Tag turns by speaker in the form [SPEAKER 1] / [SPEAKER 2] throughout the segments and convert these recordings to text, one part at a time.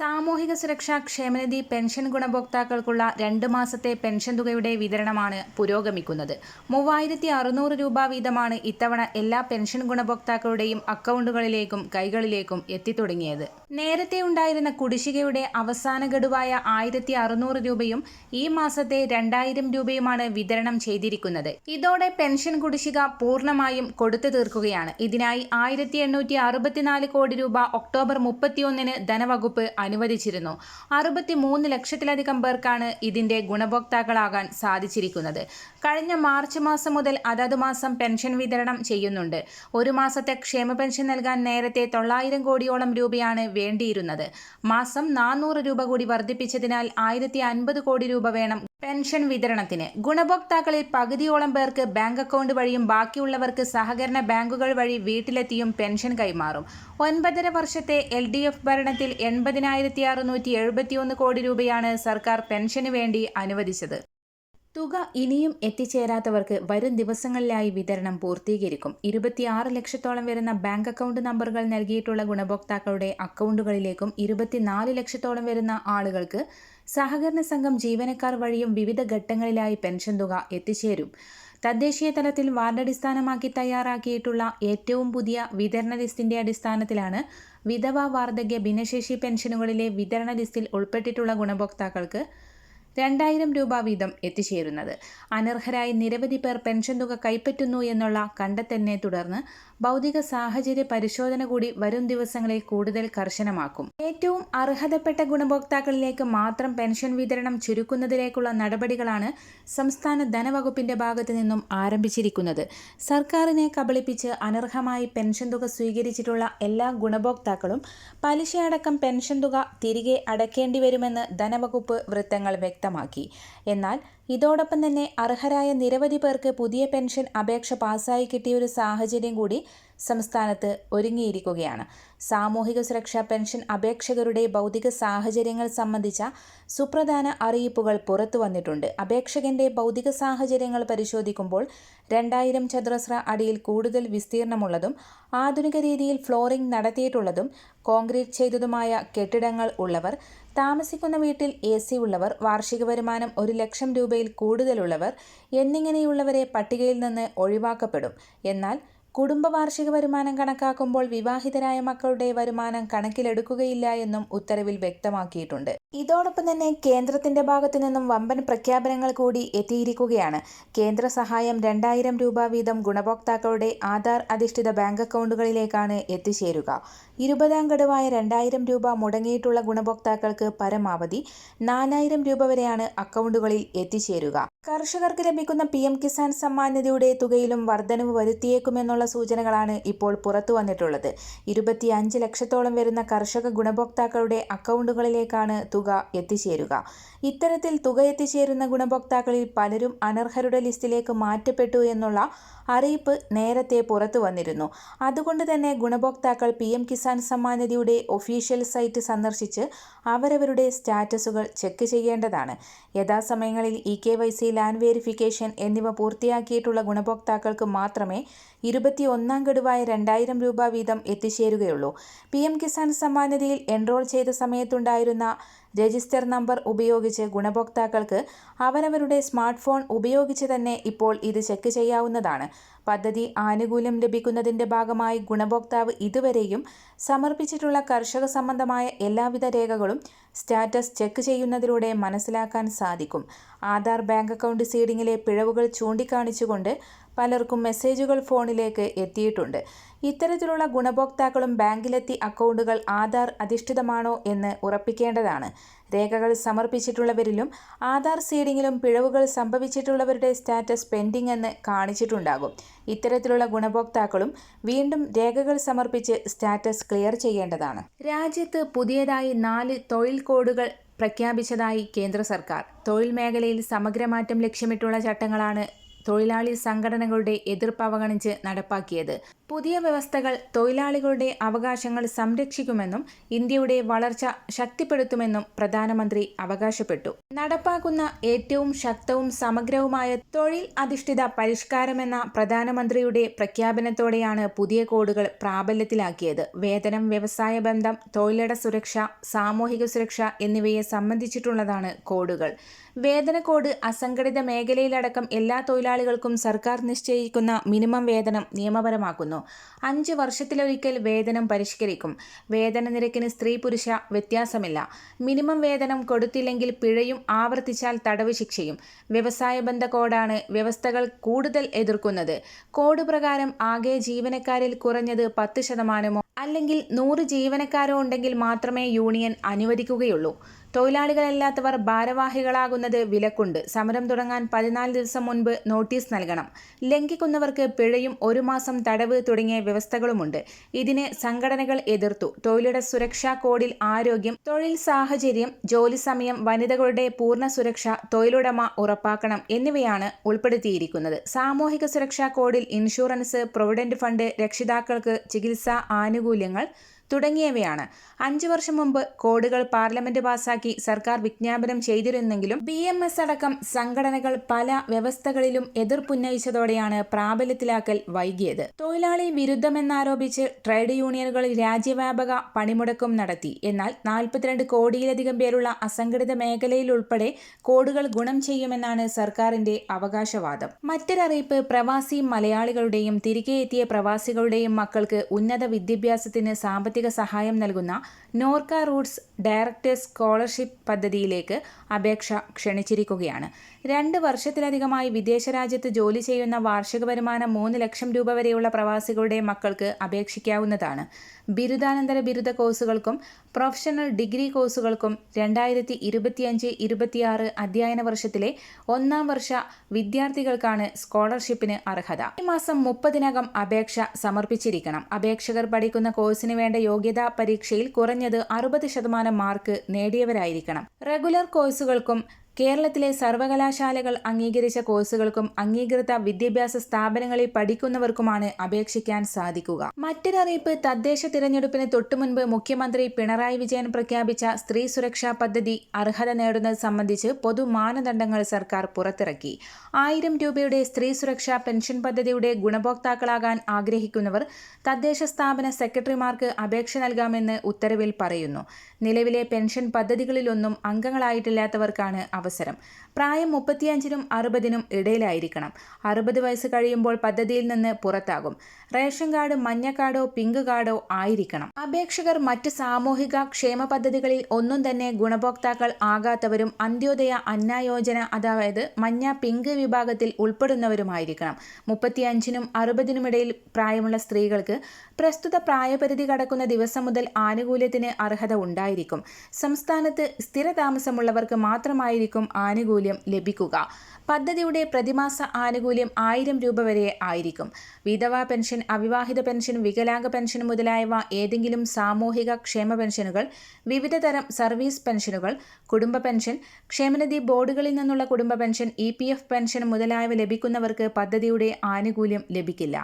[SPEAKER 1] സാമൂഹിക സുരക്ഷാ ക്ഷേമനിധി പെൻഷൻ ഗുണഭോക്താക്കൾക്കുള്ള രണ്ട് മാസത്തെ പെൻഷൻ തുകയുടെ വിതരണമാണ് പുരോഗമിക്കുന്നത്. മൂവായിരത്തി അറുന്നൂറ് രൂപ വീതമാണ് ഇത്തവണ എല്ലാ പെൻഷൻ ഗുണഭോക്താക്കളുടെയും അക്കൗണ്ടുകളിലേക്കും കൈകളിലേക്കും എത്തിത്തുടങ്ങിയത്. നേരത്തെ ഉണ്ടായിരുന്ന കുടിശ്ശികയുടെ അവസാന ഗഡുവായ ആയിരത്തി അറുന്നൂറ് രൂപയും ഈ മാസത്തെ രണ്ടായിരം രൂപയുമാണ് വിതരണം ചെയ്തിരിക്കുന്നത്. ഇതോടെ പെൻഷൻ കുടിശ്ശിക പൂർണമായും കൊടുത്തു തീർക്കുകയാണ്. ഇതിനായി ആയിരത്തി കോടി രൂപ ഒക്ടോബർ മുപ്പത്തിയൊന്നിന് ധനവകുപ്പ് അനുവദിച്ചിരുന്നു. അറുപത്തി മൂന്ന് ലക്ഷത്തിലധികം പേർക്കാണ് ഇതിന്റെ ഗുണഭോക്താക്കളാകാൻ സാധിച്ചിരിക്കുന്നത്. കഴിഞ്ഞ മാർച്ച് മാസം മുതൽ അതത് മാസം പെൻഷൻ വിതരണം ചെയ്യുന്നുണ്ട്. ഒരു മാസത്തെ ക്ഷേമ പെൻഷൻ നൽകാൻ നേരത്തെ തൊള്ളായിരം കോടിയോളം രൂപയാണ് വേണ്ടിയിരുന്നത്. മാസം നാനൂറ് രൂപ കൂടി വർദ്ധിപ്പിച്ചതിനാൽ ആയിരത്തി അൻപത് കോടി രൂപ വേണം പെൻഷൻ വിതരണത്തിന്. ഗുണഭോക്താക്കളിൽ പകുതിയോളം പേർക്ക് ബാങ്ക് അക്കൗണ്ട് വഴിയും ബാക്കിയുള്ളവർക്ക് സഹകരണ ബാങ്കുകൾ വഴി വീട്ടിലെത്തിയും പെൻഷൻ കൈമാറും. ഒൻപതര വർഷത്തെ എൽ ഡി എഫ് ഭരണത്തിൽ എൺപതിനായിരത്തി അറുന്നൂറ്റി എഴുപത്തിയൊന്ന് കോടി രൂപയാണ് സർക്കാർ പെൻഷന് വേണ്ടി അനുവദിച്ചത്. തുക ഇനിയും എത്തിച്ചേരാത്തവർക്ക് വരും ദിവസങ്ങളിലായി വിതരണം പൂർത്തീകരിക്കും. ഇരുപത്തിയാറ് ലക്ഷത്തോളം വരുന്ന ബാങ്ക് അക്കൗണ്ട് നമ്പറുകൾ നൽകിയിട്ടുള്ള ഗുണഭോക്താക്കളുടെ അക്കൗണ്ടുകളിലേക്കും ഇരുപത്തിനാല് ലക്ഷത്തോളം വരുന്ന ആളുകൾക്ക് സഹകരണ സംഘം ജീവനക്കാർ വഴിയും വിവിധ ഘട്ടങ്ങളിലായി പെൻഷൻ തുക എത്തിച്ചേരും. തദ്ദേശീയ തലത്തിൽ വാർഡടിസ്ഥാനമാക്കി തയ്യാറാക്കിയിട്ടുള്ള ഏറ്റവും പുതിയ വിതരണ ലിസ്റ്റിന്റെ അടിസ്ഥാനത്തിലാണ് വിധവ വാർദ്ധക്യ ഭിന്നശേഷി പെൻഷനുകളിലെ വിതരണ ലിസ്റ്റിൽ ഉൾപ്പെട്ടിട്ടുള്ള ഗുണഭോക്താക്കൾക്ക് രണ്ടായിരം രൂപ വീതം എത്തിച്ചേരുന്നത്. അനർഹരായി നിരവധി പേർ പെൻഷൻ തുക കൈപ്പറ്റുന്നു എന്നുള്ള കണ്ടെത്തലിനെ തുടർന്ന് ഭൗതിക സാഹചര്യ പരിശോധന കൂടി വരും ദിവസങ്ങളിൽ കൂടുതൽ കർശനമാക്കും. ഏറ്റവും അർഹതപ്പെട്ട ഗുണഭോക്താക്കളിലേക്ക് മാത്രം പെൻഷൻ വിതരണം ചുരുക്കുന്നതിലേക്കുള്ള നടപടികളാണ് സംസ്ഥാന ധനവകുപ്പിന്റെ ഭാഗത്തു നിന്നും ആരംഭിച്ചിരിക്കുന്നത്. സർക്കാരിനെ കബളിപ്പിച്ച് അനർഹമായി പെൻഷൻ തുക സ്വീകരിച്ചിട്ടുള്ള എല്ലാ ഗുണഭോക്താക്കളും പലിശയടക്കം പെൻഷൻ തുക തിരികെ അടക്കേണ്ടി വരുമെന്ന് ധനവകുപ്പ് വൃത്തങ്ങൾ വ്യക്തമാക്കി. എന്നാൽ ഇതോടൊപ്പം തന്നെ അർഹരായ നിരവധി പേർക്ക് പുതിയ പെൻഷൻ അപേക്ഷ പാസ്സായി കിട്ടിയൊരു സാഹചര്യം കൂടി സംസ്ഥാനത്ത് ഒരുങ്ങിയിരിക്കുകയാണ്. സാമൂഹിക സുരക്ഷാ പെൻഷൻ അപേക്ഷകരുടെ ഭൗതിക സാഹചര്യങ്ങൾ സംബന്ധിച്ച സുപ്രധാന അറിയിപ്പുകൾ പുറത്തു വന്നിട്ടുണ്ട്. അപേക്ഷകന്റെ ഭൗതിക സാഹചര്യങ്ങൾ പരിശോധിക്കുമ്പോൾ രണ്ടായിരം ചതുരശ്ര അടിയിൽ കൂടുതൽ വിസ്തീർണമുള്ളതും ആധുനിക രീതിയിൽ ഫ്ലോറിംഗ് നടത്തിയിട്ടുള്ളതും കോൺക്രീറ്റ് ചെയ്തതുമായ കെട്ടിടങ്ങൾ ഉള്ളവർ താമസിക്കുന്ന വീട്ടിൽ എ സി ഉള്ളവർ വാർഷിക വരുമാനം ഒരു ലക്ഷം രൂപയിൽ കൂടുതലുള്ളവർ എന്നിങ്ങനെയുള്ളവരെ പട്ടികയിൽ നിന്ന് ഒഴിവാക്കപ്പെടും. എന്നാൽ കുടുംബ വാർഷിക വരുമാനം കണക്കാക്കുമ്പോൾ വിവാഹിതരായ മക്കളുടെ വരുമാനം കണക്കിലെടുക്കുകയില്ല എന്നും ഉത്തരവിൽ വ്യക്തമാക്കിയിട്ടുണ്ട്. ഇതോടൊപ്പം തന്നെ കേന്ദ്രത്തിന്റെ ഭാഗത്തു നിന്നും വമ്പൻ പ്രഖ്യാപനങ്ങൾ കൂടി എത്തിയിരിക്കുകയാണ്. കേന്ദ്ര സഹായം രണ്ടായിരം രൂപ വീതം ഗുണഭോക്താക്കളുടെ ആധാർ അധിഷ്ഠിത ബാങ്ക് അക്കൗണ്ടുകളിലേക്കാണ് എത്തിച്ചേരുക. ഇരുപതാം ഗഡുവായ രണ്ടായിരം രൂപ മുടങ്ങിയിട്ടുള്ള ഗുണഭോക്താക്കൾക്ക് പരമാവധി നാലായിരം രൂപ വരെയാണ് അക്കൗണ്ടുകളിൽ എത്തിച്ചേരുക. കർഷകർക്ക് ലഭിക്കുന്ന പി എം കിസാൻ സമ്മാൻ നിധിയുടെ തുകയിലും വർധനവ് വരുത്തിയേക്കുമെന്നുള്ള സൂചനകളാണ് ഇപ്പോൾ പുറത്തു വന്നിട്ടുള്ളത്. ഇരുപത്തിയഞ്ച് ലക്ഷത്തോളം വരുന്ന കർഷക ഗുണഭോക്താക്കളുടെ അക്കൗണ്ടുകളിലേക്കാണ് തുക എത്തിച്ചേരുക. ഇത്തരത്തിൽ തുക എത്തിച്ചേരുന്ന ഗുണഭോക്താക്കളിൽ പലരും അനർഹരുടെ ലിസ്റ്റിലേക്ക് മാറ്റപ്പെട്ടു എന്നുള്ള അറിയിപ്പ് നേരത്തെ പുറത്തു വന്നിരുന്നു. അതുകൊണ്ട് തന്നെ ഗുണഭോക്താക്കൾ പി എം കിസാൻ സമ്മാൻ നിധിയുടെ ഒഫീഷ്യൽ സൈറ്റ് സന്ദർശിച്ച് അവരവരുടെ സ്റ്റാറ്റസുകൾ ചെക്ക് ചെയ്യേണ്ടതാണ്. യഥാസമയങ്ങളിൽ e K Y C land verification എന്നിവ പൂർത്തിയാക്കിയിട്ടുള്ള ഗുണഭോക്താക്കൾക്ക് മാത്രമേ ഇരുപത്തി ഒന്നാം ഗഡുവായ രണ്ടായിരം രൂപ വീതം എത്തിച്ചേരുകയുള്ളൂ. പി എം കിസാൻ സമ്മാൻ നിധിയിൽ എൻറോൾ ചെയ്ത സമയത്തുണ്ടായിരുന്ന രജിസ്റ്റർ നമ്പർ ഉപയോഗിച്ച് ഗുണഭോക്താക്കൾക്ക് അവരവരുടെ സ്മാർട്ട് ഫോൺ ഉപയോഗിച്ച് തന്നെ ഇപ്പോൾ ഇത് ചെക്ക് ചെയ്യാവുന്നതാണ്. പദ്ധതി ആനുകൂല്യം ലഭിക്കുന്നതിന്റെ ഭാഗമായി ഗുണഭോക്താവ് ഇതുവരെയും സമർപ്പിച്ചിട്ടുള്ള കർഷക സംബന്ധമായ എല്ലാവിധ രേഖകളും സ്റ്റാറ്റസ് ചെക്ക് ചെയ്യുന്നതിലൂടെ മനസ്സിലാക്കാൻ സാധിക്കും. ആധാർ ബാങ്ക് അക്കൗണ്ട് സീഡിങ്ങിലെ പിഴവുകൾ ചൂണ്ടിക്കാണിച്ചുകൊണ്ട് പലർക്കും മെസ്സേജുകൾ ഫോണിലേക്ക് എത്തിയിട്ടുണ്ട്. ഇത്തരത്തിലുള്ള ഗുണഭോക്താക്കളും ബാങ്കിലെത്തി അക്കൗണ്ടുകൾ ആധാർ അധിഷ്ഠിതമാണോ എന്ന് ഉറപ്പിക്കേണ്ടതാണ്. രേഖകൾ സമർപ്പിച്ചിട്ടുള്ളവരിലും ആധാർ സീഡിങ്ങിലും പിഴവുകൾ സംഭവിച്ചിട്ടുള്ളവരുടെ സ്റ്റാറ്റസ് പെൻഡിംഗ് എന്ന് കാണിച്ചിട്ടുണ്ടാകും. ഇത്തരത്തിലുള്ള ഗുണഭോക്താക്കളും വീണ്ടും രേഖകൾ സമർപ്പിച്ച് സ്റ്റാറ്റസ് ക്ലിയർ ചെയ്യേണ്ടതാണ്. രാജ്യത്ത് പുതിയതായി നാല് തൊഴിൽ കോഡുകൾ പ്രഖ്യാപിച്ചതായി കേന്ദ്ര സർക്കാർ. തൊഴിൽ മേഖലയിൽ സമഗ്രമാറ്റം ലക്ഷ്യമിട്ടുള്ള ചട്ടങ്ങളാണ് തൊഴിലാളി സംഘടനകളുടെ എതിർപ്പ് അവഗണിച്ച് നടപ്പാക്കിയത്. പുതിയ വ്യവസ്ഥകൾ തൊഴിലാളികളുടെ അവകാശങ്ങൾ സംരക്ഷിക്കുമെന്നും ഇന്ത്യയുടെ വളർച്ച ശക്തിപ്പെടുത്തുമെന്നും പ്രധാനമന്ത്രി അവകാശപ്പെട്ടു. നടപ്പാക്കുന്ന ഏറ്റവും ശക്തവും സമഗ്രവുമായ തൊഴിൽ അധിഷ്ഠിത പരിഷ്കാരമെന്ന പ്രധാനമന്ത്രിയുടെ പ്രഖ്യാപനത്തോടെയാണ് പുതിയ കോഡുകൾ പ്രാബല്യത്തിലാക്കിയത്. വേതനം വ്യവസായ ബന്ധം തൊഴിലിട സുരക്ഷ സാമൂഹിക സുരക്ഷ എന്നിവയെ സംബന്ധിച്ചിട്ടുള്ളതാണ് കോഡുകൾ. വേതന കോഡ് അസംഘടിത മേഖലയിലടക്കം എല്ലാ തൊഴിലാളികൾക്കും സർക്കാർ നിശ്ചയിക്കുന്ന മിനിമം വേതനം നിയമപരമാക്കുന്നു. അഞ്ച് വർഷത്തിലൊരിക്കൽ വേതനം പരിഷ്കരിക്കും. വേതന നിരക്കിന് സ്ത്രീ പുരുഷ വ്യത്യാസമില്ല. മിനിമം വേതനം കൊടുത്തില്ലെങ്കിൽ പിഴയും ആവർത്തിച്ചാൽ തടവ് ശിക്ഷയും. വ്യവസായ ബന്ധ കോഡാണ് വ്യവസ്ഥകൾ കൂടുതൽ എതിർക്കുന്നത്. കോഡ് പ്രകാരം ആകെ ജീവനക്കാരിൽ കുറഞ്ഞത് പത്ത് ശതമാനമോ അല്ലെങ്കിൽ നൂറ് ജീവനക്കാരോ ഉണ്ടെങ്കിൽ മാത്രമേ യൂണിയൻ അനുവദിക്കുകയുള്ളൂ. തൊഴിലാളികളല്ലാത്തവർ ഭാരവാഹികളാകുന്നത് വിലക്കുണ്ട്. സമരം തുടങ്ങാൻ പതിനാല് ദിവസം മുൻപ് നോട്ടീസ് നൽകണം. ലംഘിക്കുന്നവർക്ക് പിഴയും ഒരു മാസം തടവ് തുടങ്ങിയ വ്യവസ്ഥകളുമുണ്ട്. ഇതിനെ സംഘടനകൾ എതിർത്തു. തൊഴിലിട സുരക്ഷാ കോഡിൽ ആരോഗ്യം തൊഴിൽ സാഹചര്യം ജോലി സമയം വനിതകളുടെ പൂർണ സുരക്ഷ തൊഴിലുടമ ഉറപ്പാക്കണം എന്നിവയാണ് ഉൾപ്പെടുത്തിയിരിക്കുന്നത്. സാമൂഹിക സുരക്ഷാ കോഡിൽ ഇൻഷുറൻസ് പ്രൊവിഡന്റ് ഫണ്ട് രക്ഷിതാക്കൾക്ക് ചികിത്സാ ആനുകൂല്യങ്ങൾ തുടങ്ങിയവയാണ്. അഞ്ചു വർഷം മുമ്പ് കോഡുകൾ പാർലമെന്റ് പാസാക്കി സർക്കാർ വിജ്ഞാപനം ചെയ്തിരുന്നെങ്കിലും ബി അടക്കം സംഘടനകൾ പല വ്യവസ്ഥകളിലും എതിർപ്പുന്നയിച്ചതോടെയാണ് പ്രാബല്യത്തിലാക്കൽ വൈകിയത്. തൊഴിലാളി വിരുദ്ധമെന്നാരോപിച്ച് ട്രേഡ് യൂണിയനുകളിൽ രാജ്യവ്യാപക പണിമുടക്കും നടത്തി. എന്നാൽ നാൽപ്പത്തിരണ്ട് കോടിയിലധികം പേരുള്ള അസംഘടിത മേഖലയിൽ ഉൾപ്പെടെ കോഡുകൾ ഗുണം ചെയ്യുമെന്നാണ് സർക്കാരിന്റെ അവകാശവാദം. മറ്റൊരറിയിപ്പ് പ്രവാസി മലയാളികളുടെയും തിരികെ എത്തിയ പ്രവാസികളുടെയും മക്കൾക്ക് ഉന്നത വിദ്യാഭ്യാസത്തിന് സാമ്പത്തിക സഹായം നൽകുന്ന നോർക്ക റൂട്ട്സ് ഡയറക്ടേഴ്സ് സ്കോളർഷിപ്പ് പദ്ധതിയിലേക്ക് അപേക്ഷ ക്ഷണിച്ചിരിക്കുകയാണ്. രണ്ട് വർഷത്തിലധികമായി വിദേശ രാജ്യത്ത് ജോലി ചെയ്യുന്ന വാർഷിക വരുമാനം മൂന്ന് ലക്ഷം രൂപ വരെയുള്ള പ്രവാസികളുടെ മക്കൾക്ക് അപേക്ഷിക്കാവുന്നതാണ്. ബിരുദാനന്തര ബിരുദ കോഴ്സുകൾക്കും പ്രൊഫഷണൽ ഡിഗ്രി കോഴ്സുകൾക്കും രണ്ടായിരത്തി ഇരുപത്തിയഞ്ച് ഇരുപത്തിയാറ് അധ്യയന വർഷത്തിലെ ഒന്നാം വർഷ വിദ്യാർത്ഥികൾക്കാണ് സ്കോളർഷിപ്പിന് അർഹത. ഈ മാസം മുപ്പതിനകം അപേക്ഷ സമർപ്പിച്ചിരിക്കണം. അപേക്ഷകർ പഠിക്കുന്ന കോഴ്സിന് വേണ്ട യോഗ്യതാ പരീക്ഷയിൽ കുറഞ്ഞത് അറുപത് ശതമാനം മാർക്ക് നേടിയവരായിരിക്കണം. റെഗുലർ കോഴ്സുകൾക്കും കേരളത്തിലെ സർവകലാശാലകൾ അംഗീകരിച്ച കോഴ്സുകൾക്കും അംഗീകൃത വിദ്യാഭ്യാസ സ്ഥാപനങ്ങളിൽ പഠിക്കുന്നവർക്കുമാണ് അപേക്ഷിക്കാൻ സാധിക്കുക. മറ്റൊരറിയിപ്പ് തദ്ദേശ തിരഞ്ഞെടുപ്പിന് തൊട്ടുമുൻപ് മുഖ്യമന്ത്രി പിണറായി വിജയൻ പ്രഖ്യാപിച്ച സ്ത്രീ സുരക്ഷാ പദ്ധതി അർഹത നേടുന്നത് സംബന്ധിച്ച് പൊതു മാനദണ്ഡങ്ങൾ സർക്കാർ പുറത്തിറക്കി. ആയിരം രൂപയുടെ സ്ത്രീ സുരക്ഷാ പെൻഷൻ പദ്ധതിയുടെ ഗുണഭോക്താക്കളാകാൻ ആഗ്രഹിക്കുന്നവർ തദ്ദേശ സ്ഥാപന സെക്രട്ടറിമാർക്ക് അപേക്ഷ നൽകാമെന്ന് ഉത്തരവിൽ പറയുന്നു. നിലവിലെ പെൻഷൻ പദ്ധതികളിലൊന്നും അംഗങ്ങളായിട്ടില്ലാത്തവർക്കാണ് അവസരം. പ്രായം മുപ്പത്തിയഞ്ചിനും അറുപതിനും ഇടയിലായിരിക്കണം. അറുപത് വയസ്സ് കഴിയുമ്പോൾ പദ്ധതിയിൽ നിന്ന് പുറത്താകും. റേഷൻ കാർഡ് മഞ്ഞ കാർഡോ പിങ്ക് കാർഡോ ആയിരിക്കണം. അപേക്ഷകർ മറ്റ് സാമൂഹിക ക്ഷേമ പദ്ധതികളിൽ ഒന്നും തന്നെ ഗുണഭോക്താക്കൾ ആകാത്തവരും അന്ത്യോദയ അന്നായോജന അതായത് മഞ്ഞ പിങ്ക് വിഭാഗത്തിൽ ഉൾപ്പെടുന്നവരുമായിരിക്കണം. മുപ്പത്തിയഞ്ചിനും അറുപതിനുമിടയിൽ പ്രായമുള്ള സ്ത്രീകൾക്ക് പ്രസ്തുത പ്രായപരിധി കടക്കുന്ന ദിവസം മുതൽ ആനുകൂല്യത്തിന് അർഹത ഉണ്ടായിരിക്കും. സംസ്ഥാനത്ത് സ്ഥിരതാമസമുള്ളവർക്ക് മാത്രമായിരിക്കും ആനുകൂല്യം ലഭിക്കുക. പദ്ധതിയുടെ പ്രതിമാസ ആനുകൂല്യം ആയിരം രൂപ വരെ ആയിരിക്കും. വിധവാ പെൻഷൻ അവിവാഹിത പെൻഷൻ വികലാംഗ പെൻഷൻ മുതലായവ ഏതെങ്കിലും സാമൂഹിക ക്ഷേമ പെൻഷനുകൾ വിവിധ തരം സർവീസ് പെൻഷനുകൾ കുടുംബ പെൻഷൻ ക്ഷേമനിധി ബോർഡുകളിൽ നിന്നുള്ള കുടുംബ പെൻഷൻ ഇ പെൻഷൻ മുതലായവ ലഭിക്കുന്നവർക്ക് പദ്ധതിയുടെ ആനുകൂല്യം ലഭിക്കില്ല.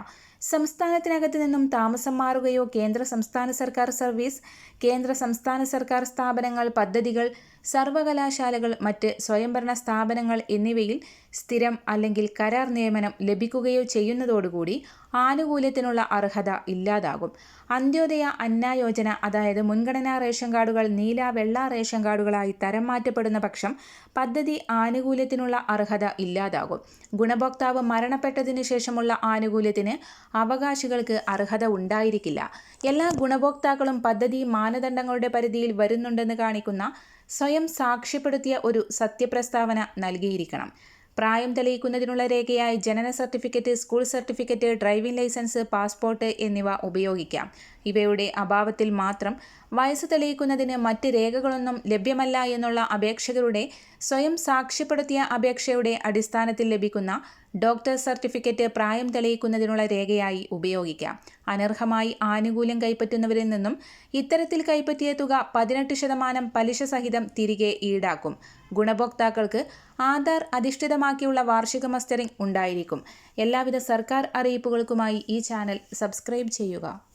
[SPEAKER 1] സംസ്ഥാനത്തിനകത്ത് നിന്നും താമസം മാറുകയോ കേന്ദ്ര സംസ്ഥാന സർക്കാർ സർവീസ് കേന്ദ്ര സംസ്ഥാന സർക്കാർ സ്ഥാപനങ്ങൾ പദ്ധതികൾ സർവകലാശാലകൾ മറ്റ് സ്വയംഭരണ സ്ഥാപനങ്ങൾ എന്നിവയിൽ സ്ഥിരം അല്ലെങ്കിൽ കരാർ നിയമനം ലഭിക്കുകയോ ചെയ്യുന്നതോടുകൂടി ആനുകൂല്യത്തിനുള്ള അർഹത ഇല്ലാതാകും. അന്ത്യോദയ അന്നായോജന അതായത് മുൻഗണനാ റേഷൻ കാർഡുകൾ നീല വെള്ള റേഷൻ കാർഡുകളായി തരം മാറ്റപ്പെടുന്ന പക്ഷം പദ്ധതി ആനുകൂല്യത്തിനുള്ള അർഹത ഇല്ലാതാകും. ഗുണഭോക്താവ് മരണപ്പെട്ടതിനു ശേഷമുള്ള ആനുകൂല്യത്തിന് അവകാശികൾക്ക് അർഹത ഉണ്ടായിരിക്കില്ല. എല്ലാ ഗുണഭോക്താക്കളും പദ്ധതി മാനദണ്ഡങ്ങളുടെ പരിധിയിൽ വരുന്നുണ്ടെന്ന് കാണിക്കുന്ന സ്വയം സാക്ഷ്യപ്പെടുത്തിയ ഒരു സത്യപ്രസ്താവന നൽകിയിരിക്കണം. പ്രായം തെളിയിക്കുന്നതിനുള്ള രേഖയായി ജനന certificate school certificate driving licence passport എന്നിവ ഉപയോഗിക്കാം. ഇവയുടെ അഭാവത്തിൽ മാത്രം വയസ്സ് തെളിയിക്കുന്നതിന് മറ്റ് രേഖകളൊന്നും ലഭ്യമല്ല എന്നുള്ള അപേക്ഷകരുടെ സ്വയം സാക്ഷ്യപ്പെടുത്തിയ അപേക്ഷയുടെ അടിസ്ഥാനത്തിൽ ലഭിക്കുന്ന ഡോക്ടർ സർട്ടിഫിക്കറ്റ് പ്രായം തെളിയിക്കുന്നതിനുള്ള രേഖയായി ഉപയോഗിക്കാം. അനർഹമായി ആനുകൂല്യം കൈപ്പറ്റുന്നവരിൽ നിന്നും ഇത്തരത്തിൽ കൈപ്പറ്റിയ തുക പതിനെട്ട് ശതമാനം പലിശ സഹിതം തിരികെ ഈടാക്കും. ഗുണഭോക്താക്കൾക്ക് ആധാർ അധിഷ്ഠിതമാക്കിയുള്ള വാർഷിക മസ്റ്ററിംഗ് ഉണ്ടായിരിക്കും. എല്ലാവിധ സർക്കാർ അറിയിപ്പുകൾക്കുമായി ഈ ചാനൽ സബ്സ്ക്രൈബ് ചെയ്യുക.